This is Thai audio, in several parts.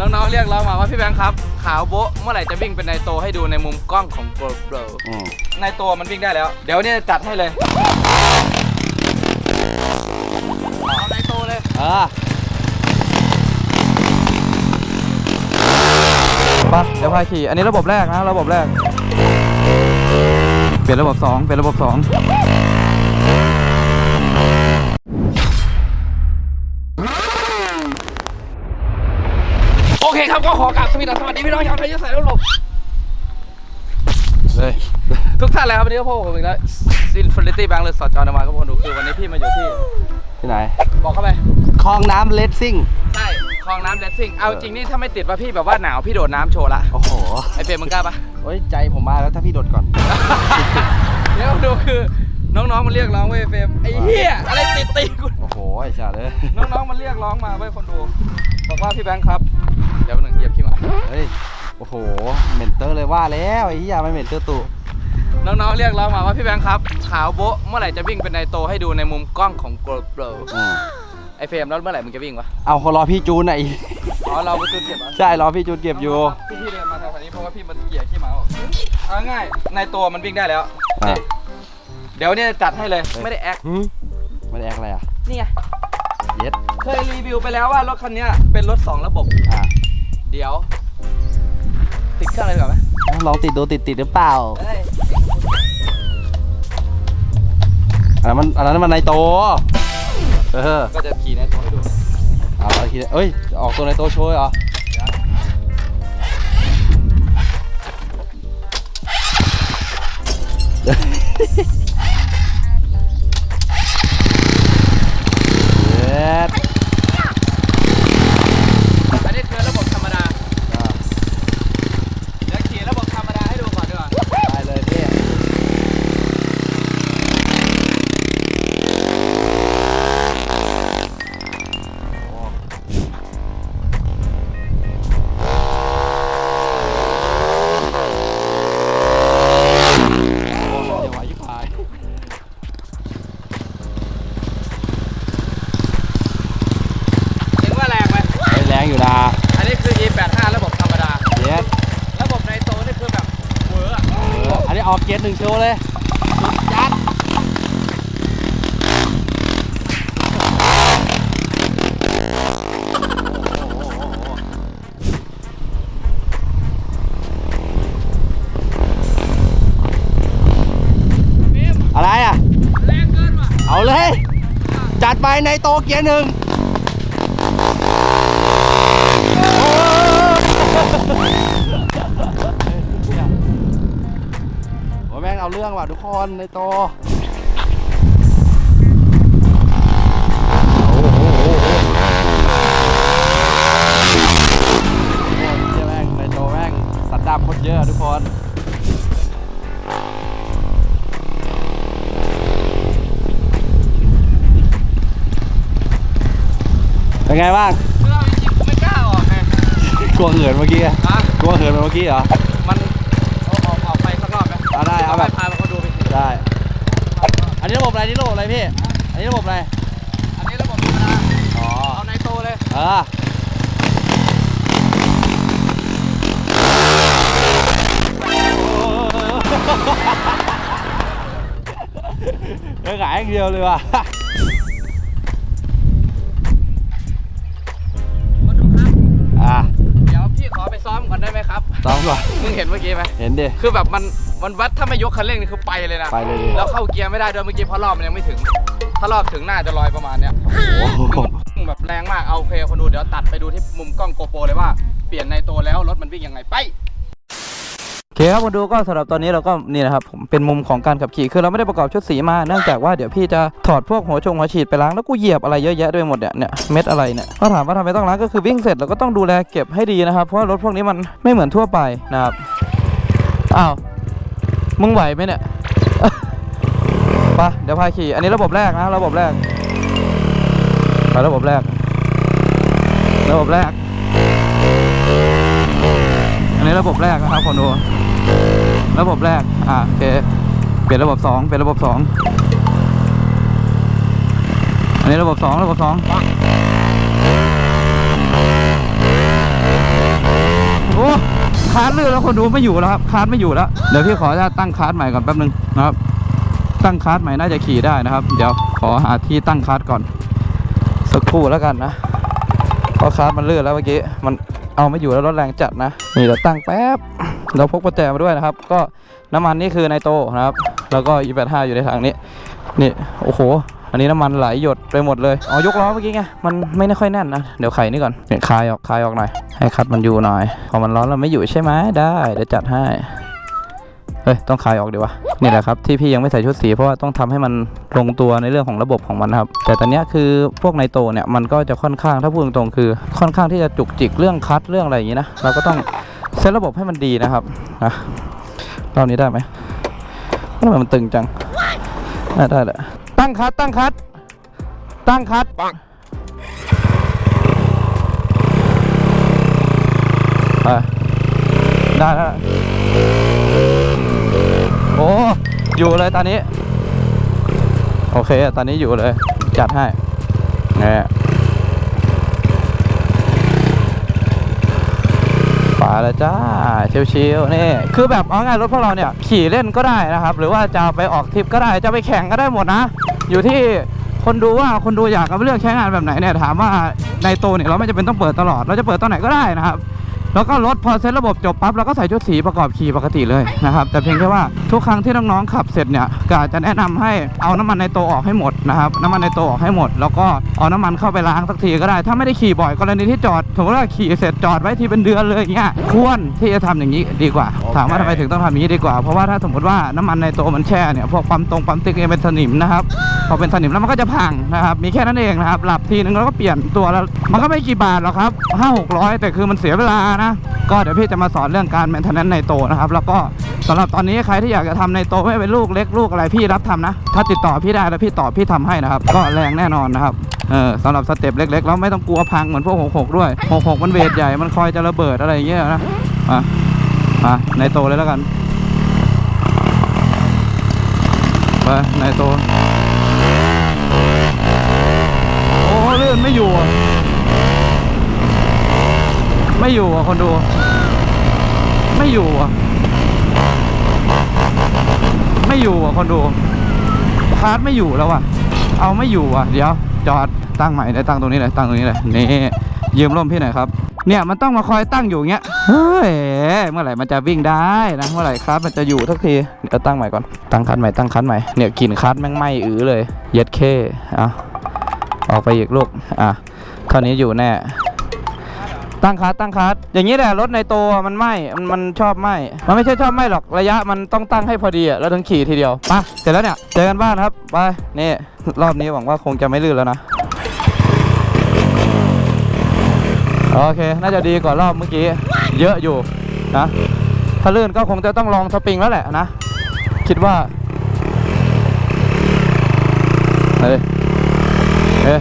น้องๆเรียกร้องมาว่าพี่แบงค์ครับ ขาวโบ๊ะเมื่อไหร่จะวิ่งเป็นนายโตให้ดูในมุมกล้องของ GoPro อืมนายโตมันวิ่งได้แล้ว เดี๋ยวเนี่ยจัดให้เลยเอานายโตเลยเดี๋ยวพาขี่ อันนี้ระบบแรกนะ ระบบแรก เปลี่ยนระบบ 2 เปลี่ยนระบบ 2 คครับก็ขอกราบสวัสดีสวัสดีพี่น้องชาวไทยเชื้อสายรุ่นหลบเฮ้ยทุกท่านเลยครับวันนี้ก็พบกับผมอีกแล้ว Infinity Bank เลยสอดจอนามาครับผมดูคือวันนี้พี่มาอยู่ที่ที่ไหน บอกเข้าไปคลองน้ำเลสซิ่งใช่คลองน้ำแดนซิ่งเอาจริงนี่ถ้าไม่ติดว่าพี่แบบว่าหนาวพี่โดดน้ำโชว์ละโอ้โหไอเฟรมมึงกล้าปะโอ้ยใจผมมาแล้วถ้าพี่โดดก่อนเดี๋ยวดูคือน้องๆมันเรียกร้องเว้ยเฟรมไอ้เหี้ยอะไรติดตีกูโอ้โหไอ้ชาเลยน้องๆมันเรียกร้องมาเว้ยคนดูบอกว่าพี่แบงค์ครับเดี๋ยวหนึ่ง เหยียบขี้หมาเฮ้ย โอ้โห เหม็นเตอร์เลยว่าแล้วไอ้เหี้ยไม่เหม็นเตอร์ตุน้องๆ เรียกร้องมาว่าพี่แบงค์ครับ ขาวโบ๊ะเมื่อไหร่จะวิ่งเป็นไนโตให้ดูในมุมกล้องของ GoPro อืมไอเฟรมแล้วเมื่อไหร่มึงจะวิ่งวะ เอาเขารอพี่จูนอะไอ้อ๋อ เราไปจุดเก็บเหรอใช่รอพี่จูนเก็บอยู่ พี่พี่เดินมาทางนี้เพราะว่าพี่มันเกลี่ยขี้หมาออกเอาง่ายในตัวมันวิ่งได้แล้ว อะนี่เดี๋ยวเนี่ยจัดให้เลย ไม่ได้แอคหืมไม่ได้แอคอะไรอะ นี่ไง เย็ด เคยรีวิวไปแล้วว่ารถคันเนี้ยเป็นรถ 2 ระบบ อะ เดี๋ยว ติดเครื่องเลยดีกว่อนไหมลองติดดูติดติดหรือเปล่าเอ้ยอันนั้นมันอันนั้นมันในโต เออ ก็จะขี่ในตัวให้ดูเอาเอาทีเอ้ย ออกตัวในโตโชว์เหรอ เย็ด ไปในโตเกียร์หนึ่งโอ้แม่งเอาเรื่องว่ะทุกคนในโต เป็นไงบ้างเพื่อจริงๆกูไม่กล้าออกไงกลัวเหินเมื่อกี้อะฮะกลัวเหินเมื่อกี้เหรอ มันเอาออกออกไปข้างนอกไหมเอาได้เอาแบบ พาไปเขาดูไปสิได้ อันนี้ระบบอะไรนี่ระบบอะไรพี่ อันนี้ระบบอะไร อันนี้ระบบธรรมดาอ๋อ เอาในโตเลยเออเออขายอย่างเดียวเลยว่ะ ซ้อมก่อนมึงเห็นเมื่อกี้ไหมเห็นดิ คือแบบมันมันวัดถ้าไม่ยกคันเร่งนี่คือไปเลยนะไปเลยดิ แล้วเข้าเกียร์ไม่ได้ด้วยเมื่อกี้เพราะรอบมันยังไม่ถึง ถ้ารอบถึงน่าจะลอยประมาณเนี้ยโอ้โหมันแบบแรงมากเอาโอเคคนดูเดี๋ยวตัดไปดูที่มุมกล้องโกโปรเลยว่าเปลี่ยนในตัวแล้วรถมันวิ่งยังไงไปโอเคครับคนดูก็สำหรับตอนนี้เราก็นี่นะครับผมเป็นมุมของการขับขี่คือเราไม่ได้ประกอบชุดสีมาเนื่องจากว่าเดี๋ยวพี่จะถอดพวกหัวชงหัวฉีดไปล้างแล้วกูเหยียบอะไรเยอะแยะด้วยหมดเนี่ยเนี่ยเม็ดอะไรเนี่ยก็ถามว่าทำไมต้องล้างก็คือวิ่งเสร็จเราก็ต้องดูแลเก็บให้ดีนะครับ เพราะรถพวกนี้มันไม่เหมือนทั่วไปนะครับอ้าวมึงไหวไหมเนี่ยไปะเดี๋ยวพาขี่อันนี้ระบบแรกนะระบบแรกไประบบแรก ระบบแรก อันนี้ระบบแรกนะครับคนดู ระบบแรก อ่าโอเค เปลี่ยนระบบสองเปลี่ยนระบบสองอันนี้ระบบสองระบบสองาร์ดลื่นแล้วคนดูไม่อยู่แล้วครับคาร์ดไม่อยู่แล้ว เดี๋ยวพี่ขอจะตั้งคาร์ดใหม่ก่อนแป๊บนึงนะครับ ตั้งคาร์ดใหม่น่าจะขี่ได้นะครับ เดี๋ยวขอหาที่ตั้งคาร์ดก่อน สักครู่แล้วกันนะเพราะคาร์ดมันลื่นแล้วเมื่อกี้มัน เอาไม่อยู่แล้วรถแรงจัดนะ นี่เดี๋ยวตั้งแป๊บ เราพกประแจมาด้วยนะครับ ก็น้ำมันนี่คือไนโตรนะครับ แล้วก็ E85 อยู่ในถังนี้ นี่โอ้โห อันนี้น้ำมันไหลหยดไปหมดเลย อ๋อยกล้อเมื่อกี้ไง มันไม่ได้ค่อยแน่นนะ เดี๋ยวไขนี่ก่อนเนี่ยคลายออกคลายออกหน่อย ให้คัดมันอยู่หน่อย พอมันร้อนเราไม่อยู่ใช่ไหมได้ เดี๋ยวจัดให้ เฮ้ย ต้องคลายออกดีวะนี่แหละครับที่พี่ยังไม่ใส่ชุดสีเพราะว่าต้องทำให้มันลงตัวในเรื่องของระบบของมันครับ แต่ตอนนี้คือพวกไนโตเนี่ยมันก็จะค่อนข้างถ้าพูดตรงๆคือ ค่อนข้างที่จะจุกจิกเรื่องคัดเรื่องอะไรอย่างนี้นะเราก็ต้องเซตระบบให้มันดีนะครับนะรอบนี้ได้ไหมทำไมมันตึงจังได้ได้ละตั้งคัดตั้งคัดตั้งคัดไปได้แล้ว โอ้ อยู่เลยตอนนี้ โอเค ตอนนี้อยู่เลย จัดให้เนี่ยฝาแล้วจ้าชิวๆนี่คือแบบเอาง่ายรถพวกเราเนี่ยขี่เล่นก็ได้นะครับ หรือว่าจะไปออกทริปก็ได้จะไปแข่งก็ได้หมดนะ อยู่ที่คนดูว่าคนดูอยากเอาเลือกใช้งานแบบไหนเนี่ยถามว่าในโตวเนี่ยเราไม่จำเป็นต้องเปิดตลอด เราจะเปิดตอนไหนก็ได้นะครับ แล้วก็รถพอเซ็ตระบบจบปั๊บเราก็ใส่ชุดสีประกอบขี่ปกติเลยนะครับ แต่เพียงแค่ว่าทุกครั้งที่น้องๆขับเสร็จเนี่ยก็อาจะแนะนำให้เอาน้ำมันในตัวออกให้หมดนะครับน้ำมันในตัวออกให้หมด แล้วก็เอาน้ำมันเข้าไปล้างสักทีก็ได้ ถ้าไม่ได้ขี่บ่อยกรณีที่จอดสมมติว่าขี่เสร็จจอดไว้ทีเป็นเดือนเลยอย่างเงี้ยควรที่จะทำอย่างนี้ดีกว่า ถามว่าทำไมถึงต้องทำอย่างนี้ดีกว่า เพราะว่าถ้าสมมติว่าน้ำมันในตัวมันแช่เนี่ยพวกปั๊มตรงปั๊มติ๊กเนี่ยเป็นสนิมนะครับพอเป็นสนิมแล้วมันก็จะพังนะครับมีแค่นั้นเองนะครับหลับทีนึงแล้วก็เปลี่ยนตัวแล้วมันก็ไม่กี่บาทหรอกครับห้าหกร้อยแต่คือมันเสียเวลานะ ก็เดี๋ยวพี่จะมาสอนเรื่องการแมนเทนแนนในโตนะครับ แล้วก็สำหรับตอนนี้ใครที่อยากจะทำในโตไม่เป็นลูกเล็กลูกอะไรพี่รับทำนะ ถ้าติดต่อพี่ได้แล้วพี่ตอบพี่ทำให้นะครับ ก็แรงแน่นอนนะครับเออสำหรับสเต็ปเล็กๆแล้วไม่ต้องกลัวพังเหมือนพวก66ด้วย66มันเวทใหญ่มันคอยจะระเบิดอะไรอย่างเงี้ยนะมามาในโตเลยแล้วกันไปในโตโอ้เลื่อนไม่อยู่ ไม่อยู่อะคนดู ไม่อยู่อะ ไม่อยู่อะคนดูคาร์ดไม่อยู่แล้วอะ เอาไม่อยู่อะ เดี๋ยว จอดตั้งใหม่เลยตั้งตรงนี้เลยตั้งตรงนี้เลยนี่ยืมร่มพี่หน่อยครับ เนี่ยมันต้องมาคอยตั้งอยู่เงี้ยเฮ้ยเมื่อไหร่มันจะวิ่งได้นะเมื่อไหร่คัสมันจะอยู่ทักทีเดี๋ยวตั้งใหม่ก่อนตั้งคันใหม่ตั้งคันใหม่เนี่ยกลิ่นคัสแม่งไหม้อื้อเลยเย็ดเคเอาออกไปอีกลูกอะคราวนี้อยู่แน่ ตั้งคัสตั้งคัสอย่างนี้แหละรถในตัวมันไหมมันมันชอบไหมมันไม่ใช่ชอบไหมหรอกระยะมันต้องตั้งให้พอดีอะแล้วถึงขี่ทีเดียวไปเสร็จแล้วเนี่ยเจอกันบ้านครับไปนี่รอบนี้หวังว่าคงจะไม่ลื่นแล้วนะโอเคน่าจะดีกว่ารอบเมื่อกี้ เยอะอยู่นะถ้าลื่นก็คงจะต้องลองสปริงแล้วแหละนะ คิดว่าเฮ้ยเอ๊ะ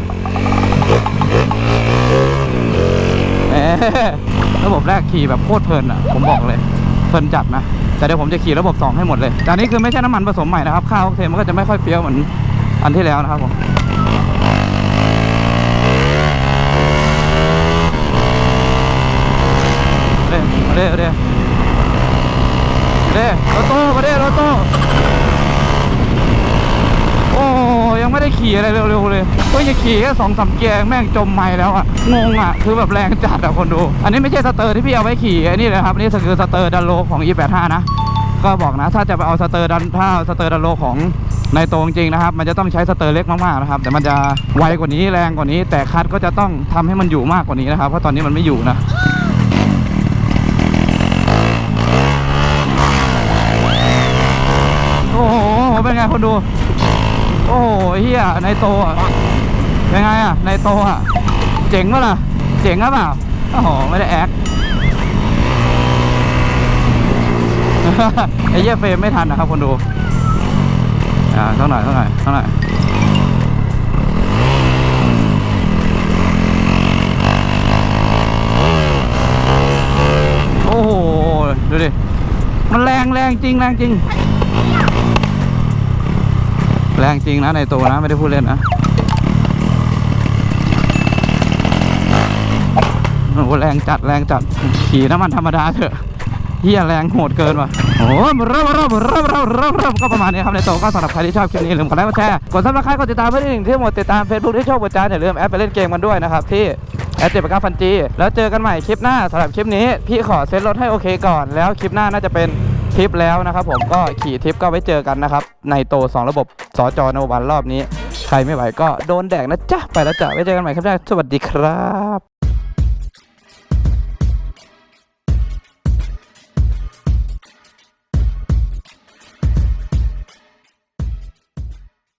เอ๊ะ ระบบแรกขี่แบบโคตรเพลินอะ ผมบอกเลย เพลินจัดนะ แต่เดี๋ยวผมจะขี่ระบบ 2 ให้หมดเลยแต่อันนี้คือไม่ใช่น้ำมันผสมใหม่นะครับ ข้าวออเทมันก็จะไม่ค่อยเฟี้ยวเหมือนอันที่แล้วนะครับผมเด้มาเด้มาเด้มาเด้รถโต้มาเด้รถโต้ โอ้ ยังไม่ได้ขี่อะไรเร็วๆเลยก็จะขี่แค่สองสามเกียร์แม่งจมไม่แล้วอะงงอะคือแบบแรงจัดอะคนดู อันนี้ไม่ใช่สเตอร์ที่พี่เอาไว้ขี่อันนี้เลยครับอันนี่คือสเตอร์ดันโลของ E85 นะก็บอกนะถ้าจะไปเอาสเตอร์ดันถ้าสเตอร์ดันโลของในโตจริงนะครับ มันจะต้องใช้สเตอร์เล็กมากๆนะครับ แต่มันจะไวกว่านี้แรงกว่านี้ แต่คัดก็จะต้องทำให้มันอยู่มากกว่านี้นะครับเพราะตอนนี้มันไม่อยู่นะโอ้โหเป็นไงคนดู โอ้โหเฮียในโตอะเป็นไงอะในโตอะ เจ๋งปะล่ะ เจ๋งหรือเปล่าโอ้โหไม่ได้แอคไอ้เหี้ยเฟรมไม่ทันนะครับคนดู อ่าเท่าไหร่เท่าไหร่เท่าไหร่โอ้โห ดูดิ มันแรงแรงจริงแรงจริง รงจริงนะในตัวนะไม่ได้พูดเล่นนะโอ้แรงจัดแรงจัดขี่น้ำมันธรรมดาเถอะเฮียแรงโหดเกินว่ะโอ้โหเริ่มเริ่มเริ่มเริ่มเริ่มเริ่มก็ประมาณนี้ครับในโตก็สำหรับใครที่ชอบคลิปนี้ลืมกดไลค์กดแชร์กดซับสไครต์กดติดตามเพื่อนอีกที่หมดติดตามเฟซบุ๊กที่ชคประจานอย่าลืมแอดไปเล่นเกมกันด้วยนะครับที่แอดเจ็บปากกาฟันจีแล้วเจอกันใหม่คลิปหน้าสำหรับคลิปนี้พี่ขอเซ็ตรถให้โอเคก่อนแล้วคลิปหน้าน่าจะเป็น ทริปแล้วนะครับผมก็ขี่ทริปก็ไว้เจอกันนะครับ ในโตสองระบบสจนวันรอบนี้ ใครไม่ไหวก็โดนแดกนะจ๊ะ ไปแล้วจ้ะไว้เจอกันใหม่คลิปหน้าสวัสดีครับ